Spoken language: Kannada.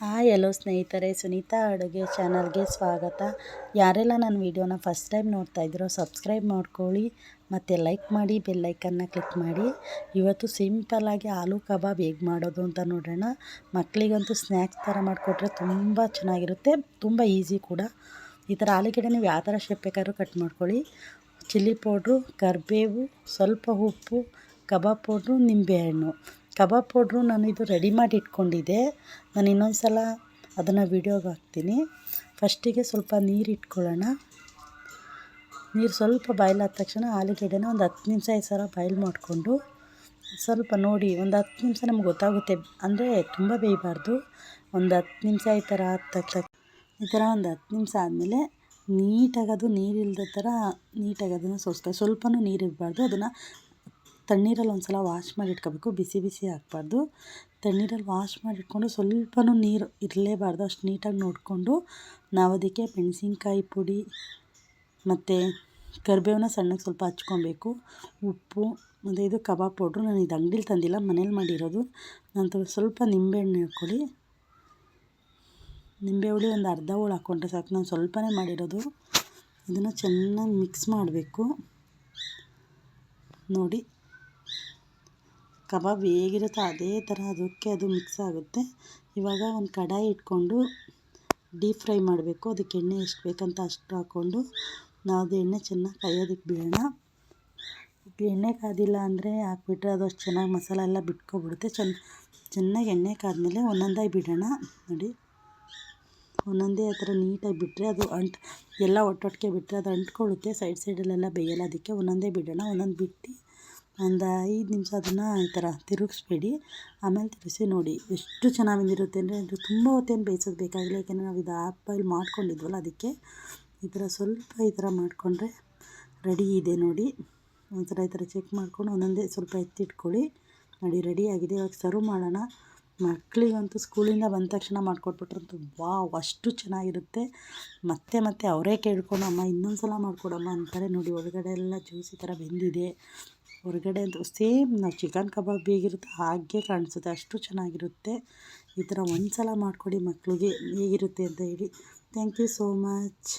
ಹಾಯ್ ಎಲ್ಲೋ ಸ್ನೇಹಿತರೆ, ಸುನೀತಾ ಅಡುಗೆ ಚಾನಲ್ಗೆ ಸ್ವಾಗತ. ಯಾರೆಲ್ಲ ನನ್ನ ವಿಡಿಯೋನ ಫಸ್ಟ್ ಟೈಮ್ ನೋಡ್ತಾ ಇದ್ದೀರೋ ಸಬ್ಸ್ಕ್ರೈಬ್ ಮಾಡ್ಕೊಳ್ಳಿ, ಮತ್ತು ಲೈಕ್ ಮಾಡಿ ಬೆಲ್ಲೈಕನ್ನ ಕ್ಲಿಕ್ ಮಾಡಿ. ಇವತ್ತು ಸಿಂಪಲ್ಲಾಗಿ ಆಲೂ ಕಬಾಬ್ ಹೇಗೆ ಮಾಡೋದು ಅಂತ ನೋಡೋಣ. ಮಕ್ಕಳಿಗಂತೂ ಸ್ನ್ಯಾಕ್ಸ್ ಥರ ಮಾಡಿಕೊಟ್ರೆ ತುಂಬ ಚೆನ್ನಾಗಿರುತ್ತೆ, ತುಂಬ ಈಸಿ ಕೂಡ. ಈ ಥರ ಆಲೂಗೆಡ್ಡೆ ನೀವು ಯಾವ ಥರ ಶೇಪ್ ಬೇಕಾದ್ರೂ ಕಟ್ ಮಾಡ್ಕೊಳ್ಳಿ. ಚಿಲ್ಲಿ ಪೌಡ್ರು ಕರಿಬೇವು, ಸ್ವಲ್ಪ ಉಪ್ಪು, ಕಬಾಬ್ ಪೌಡ್ರು ನಿಂಬೆಹಣ್ಣು ಕಬಾಬ್ ಪೌಡ್ರು ನಾನು ಇದು ರೆಡಿ ಮಾಡಿ ಇಟ್ಕೊಂಡಿದ್ದೆ. ನಾನು ಇನ್ನೊಂದು ಸಲ ಅದನ್ನು ವೀಡಿಯೋಗೆ ಹಾಕ್ತೀನಿ. ಫಸ್ಟಿಗೆ ಸ್ವಲ್ಪ ನೀರು ಇಟ್ಕೊಳ್ಳೋಣ. ನೀರು ಸ್ವಲ್ಪ ಬಾಯ್ಲ್ ಆದ ತಕ್ಷಣ ಆಲೂಗೆಡ್ಡೆನ ಒಂದು ಹತ್ತು ನಿಮಿಷ ಈ ಸಲ ಬಾಯ್ಲ್ ಮಾಡಿಕೊಂಡು ಸ್ವಲ್ಪ ನೋಡಿ, ಒಂದು ಹತ್ತು ನಿಮಿಷ ನಮ್ಗೆ ಗೊತ್ತಾಗುತ್ತೆ. ಅಂದರೆ ತುಂಬ ಬೇಯಬಾರ್ದು. ಒಂದು ಹತ್ತು ನಿಮಿಷ ಈ ಥರ ಆದ ತಕ್ಷಣ, ಈ ಥರ ಒಂದು ಹತ್ತು ನಿಮಿಷ ಆದಮೇಲೆ ನೀಟಾಗಿ ಅದು ನೀರಿಲ್ಲದ ಥರ ನೀಟಾಗಿ ಅದನ್ನು ಸೋಸ್ಕೊ, ಸ್ವಲ್ಪನೂ ನೀರು ಇರಬಾರ್ದು. ಅದನ್ನು ತಣ್ಣೀರಲ್ಲಿ ಒಂದು ಸಲ ವಾಶ್ ಮಾಡಿ ಇಟ್ಕೋಬೇಕು. ಬಿಸಿ ಬಿಸಿ ಹಾಕ್ಬಾರ್ದು ತಣ್ಣೀರಲ್ಲಿ ವಾಶ್ ಮಾಡಿ ಇಟ್ಕೊಂಡು ಸ್ವಲ್ಪನೂ ನೀರು ಇರಲೇಬಾರ್ದು. ಅಷ್ಟು ನೀಟಾಗಿ ನೋಡಿಕೊಂಡು ನಾವು ಅದಕ್ಕೆ ಮೆಣಸಿನ್ಕಾಯಿ ಪುಡಿ ಮತ್ತು ಕರಿಬೇವನ್ನ ಸಣ್ಣಗೆ ಸ್ವಲ್ಪ ಹಚ್ಕೊಬೇಕು. ಉಪ್ಪು ಮತ್ತು ಇದು ಕಬಾಬ್ ಪೌಡ್ರು. ನಾನು ಇದು ಅಂಗಡಿಲಿ ತಂದಿಲ್ಲ, ಮನೇಲಿ ಮಾಡಿರೋದು. ನಂತರ ಸ್ವಲ್ಪ ನಿಂಬೆಹಣ್ಣು ಹಾಕ್ಕೊಳ್ಳಿ. ನಿಂಬೆ ಹುಳಿ ಒಂದು ಅರ್ಧ ಹೋಳು ಹಾಕ್ಕೊಂಡ್ರೆ ಸಾಕು. ನಾನು ಸ್ವಲ್ಪನೇ ಮಾಡಿರೋದು. ಇದನ್ನು ಚೆನ್ನಾಗಿ ಮಿಕ್ಸ್ ಮಾಡಬೇಕು. ನೋಡಿ. ಕಬಾಬ್ ಹೇಗಿರುತ್ತೋ ಅದೇ ಥರ ಅದಕ್ಕೆ ಅದು ಮಿಕ್ಸ್ ಆಗುತ್ತೆ. ಇವಾಗ ಒಂದು ಕಡಾಯಿ ಇಟ್ಕೊಂಡು ಡೀಪ್ ಫ್ರೈ ಮಾಡಬೇಕು. ಅದಕ್ಕೆ ಎಣ್ಣೆ ಎಷ್ಟು ಬೇಕಂತ ಅಷ್ಟು ಹಾಕ್ಕೊಂಡು ನಾವು ಅದು ಎಣ್ಣೆ ಚೆನ್ನಾಗಿ ಕಾಯೋದಕ್ಕೆ ಬಿಡೋಣ. ಎಣ್ಣೆ ಕಾದಿಲ್ಲ ಅಂದರೆ ಹಾಕ್ಬಿಟ್ರೆ ಅದು ಅಷ್ಟು ಚೆನ್ನಾಗಿ ಮಸಾಲೆ ಎಲ್ಲ ಬಿಟ್ಕೊಬಿಡುತ್ತೆ. ಚೆನ್ನ ಚೆನ್ನಾಗಿ ಎಣ್ಣೆ ಕಾದ್ಮೇಲೆ ಒಂದೊಂದಾಗಿ ಬಿಡೋಣ. ನೋಡಿ. ಒಂದೊಂದೇ ಆ ಥರ ನೀಟಾಗಿ ಬಿಟ್ಟರೆ ಅದು ಅಂಟು, ಎಲ್ಲ ಒಟ್ಟೊಟ್ಟಿಗೆ ಬಿಟ್ಟರೆ ಅದು ಅಂಟ್ಕೊಳ್ಳುತ್ತೆ. ಸೈಡ್ ಸೈಡಲ್ಲೆಲ್ಲ ಬೇಯಲ್ಲ. ಅದಕ್ಕೆ ಒಂದೊಂದೇ ಬಿಡೋಣ. ಒಂದೊಂದು ಬಿಟ್ಟು ಒಂದು ಐದು ನಿಮಿಷ ಅದನ್ನು ಈ ಥರ ತಿರುಗಿಸ್ಬೇಡಿ. ಆಮೇಲೆ ತಿರುಗಿಸಿ ನೋಡಿ ಎಷ್ಟು ಚೆನ್ನಾಗಿ ಬಂದಿರುತ್ತೆ ಅಂದರೆ ಅದು ತುಂಬ ಹೊತ್ತೇನು ಬೇಯಿಸೋದು ಬೇಕಾಗಿಲ್ಲ. ಯಾಕೆಂದರೆ ನಾವು ಇದು ಆ್ಯಪಲ್ಲಿ ಮಾಡ್ಕೊಂಡಿದ್ವಲ್ಲ ಅದಕ್ಕೆ. ಈ ಥರ ಸ್ವಲ್ಪ ಈ ಥರ ಮಾಡಿಕೊಂಡ್ರೆ ರೆಡಿ ಇದೆ ನೋಡಿ. ಒಂಥರ ಈ ಥರ ಚೆಕ್ ಮಾಡ್ಕೊಂಡು ಒಂದೊಂದೇ ಸ್ವಲ್ಪ ಎತ್ತಿಟ್ಕೊಳ್ಳಿ. ನೋಡಿ ರೆಡಿ ಆಗಿದೆ. ಇವಾಗ ಸರ್ವ್ ಮಾಡೋಣ. ಮಕ್ಕಳಿಗಂತೂ ಸ್ಕೂಲಿಂದ ಬಂದ ತಕ್ಷಣ ಮಾಡಿಕೊಟ್ಬಿಟ್ರಂತೂ ವಾವ್, ಅಷ್ಟು ಚೆನ್ನಾಗಿರುತ್ತೆ. ಮತ್ತೆ ಮತ್ತೆ ಅವರೇ ಕೇಳ್ಕೊಂಡು, ಅಮ್ಮ ಇನ್ನೊಂದು ಸಲ ಮಾಡಿಕೊಡಮ್ಮ ಅಂತಾರೆ. ನೋಡಿ ಒಳಗಡೆ ಎಲ್ಲ ಜ್ಯೂಸ್ ಈ ಥರ ಬೆಂದಿದೆ. ಹೊರಗಡೆ ಅಂತ ಸೇಮ್ ನಾವು ಚಿಕನ್ ಕಬಾಬ್ ಹೇಗಿರುತ್ತೆ ಹಾಗೆ ಕಾಣಿಸುತ್ತೆ, ಅಷ್ಟು ಚೆನ್ನಾಗಿರುತ್ತೆ. ಈ ಥರ ಒಂದು ಸಲ ಮಾಡಿಕೊಡಿ ಮಕ್ಕಳಿಗೆ ಹೇಗಿರುತ್ತೆ ಅಂತ ಹೇಳಿ. Thank you so much